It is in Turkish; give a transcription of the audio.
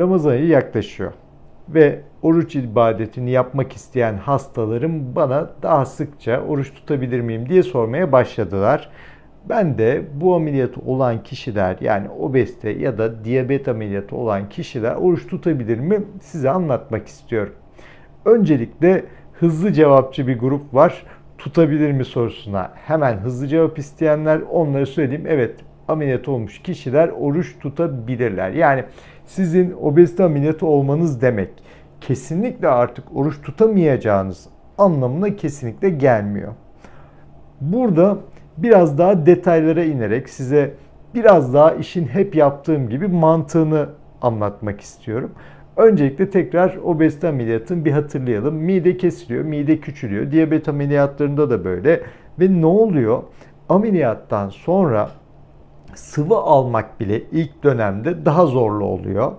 Ramazan ayı yaklaşıyor ve oruç ibadetini yapmak isteyen hastalarım bana daha sıkça oruç tutabilir miyim diye sormaya başladılar. Ben de bu ameliyatı olan kişiler yani obezite ya da diyabet ameliyatı olan kişiler oruç tutabilir mi size anlatmak istiyorum. Öncelikle hızlı cevapçı bir grup var. Tutabilir mi sorusuna hemen hızlı cevap isteyenler onlara söyleyeyim. Evet ameliyat olmuş kişiler oruç tutabilirler. Yani sizin obezite ameliyatı olmanız demek kesinlikle artık oruç tutamayacağınız anlamına kesinlikle gelmiyor. Burada biraz daha detaylara inerek size biraz daha işin hep yaptığım gibi mantığını anlatmak istiyorum. Öncelikle tekrar obezite ameliyatını bir hatırlayalım. Mide kesiliyor, mide küçülüyor. Diyabet ameliyatlarında da böyle. Ve ne oluyor? Ameliyattan sonra sıvı almak bile ilk dönemde daha zorlu oluyor.